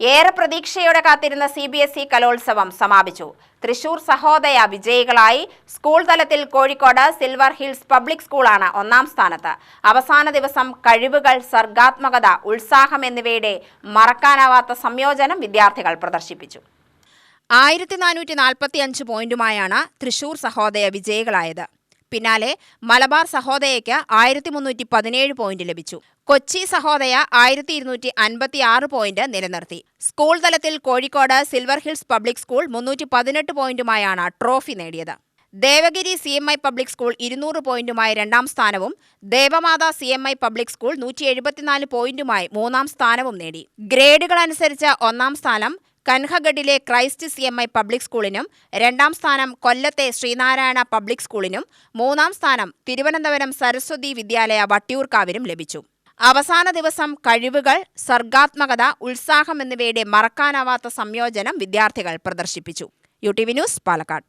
ഏറെ പ്രതീക്ഷയോടെ കാത്തിരുന്ന സി ബി എസ് ഇ കലോത്സവം സമാപിച്ചു. തൃശൂർ സഹോദയ വിജയികളായി സ്കൂൾ തലത്തിൽ കോഴിക്കോട് സിൽവർ ഹിൽസ് പബ്ലിക് സ്കൂളാണ് ഒന്നാം സ്ഥാനത്ത്. അവസാന ദിവസം കഴിവുകൾ സർഗാത്മകത ഉത്സാഹം എന്നിവയുടെ മറക്കാനാവാത്ത സംയോജനം വിദ്യാർത്ഥികൾ പ്രദർശിപ്പിച്ചു. ആയിരത്തി നാനൂറ്റി നാൽപ്പത്തി അഞ്ച് പോയിന്റുമായാണ് തൃശൂർ സഹോദയ വിജയികളായത്. പിന്നാലെ മലബാർ സഹോദയയ്ക്ക് ആയിരത്തി മുന്നൂറ്റി പതിനേഴ് പോയിന്റ് ലഭിച്ചു. കൊച്ചി സഹോദയ ആയിരത്തി ഇരുന്നൂറ്റി അൻപത്തി ആറ് പോയിന്റ് നിലനിർത്തി. സ്കൂൾ തലത്തിൽ Kozhikode silver hills public school മുന്നൂറ്റി പതിനെട്ട് പോയിന്റുമായാണ് ട്രോഫി നേടിയത്. Devagiri C M I public school ഇരുന്നൂറ് പോയിന്റുമായി രണ്ടാം സ്ഥാനവും Devamatha C M I public school നൂറ്റി എഴുപത്തിനാല് പോയിന്റുമായി മൂന്നാം സ്ഥാനവും നേടി. ഗ്രേഡുകൾ അനുസരിച്ച് ഒന്നാം സ്ഥാനം കൻഹഗഡിലെ Christ C M I public സ്കൂളിനും രണ്ടാം സ്ഥാനം കൊല്ലത്തെ ശ്രീനാരായണ പബ്ലിക് സ്കൂളിനും മൂന്നാം സ്ഥാനം തിരുവനന്തപുരം സരസ്വതി വിദ്യാലയ വട്ടിയൂർക്കാവിനും ലഭിച്ചു. അവസാന ദിവസം കഴിവുകൾ സർഗാത്മകത ഉത്സാഹം എന്നിവയുടെ മറക്കാനാവാത്ത സംയോജനം വിദ്യാർത്ഥികൾ പ്രദർശിപ്പിച്ചു. U T V news Palakkad.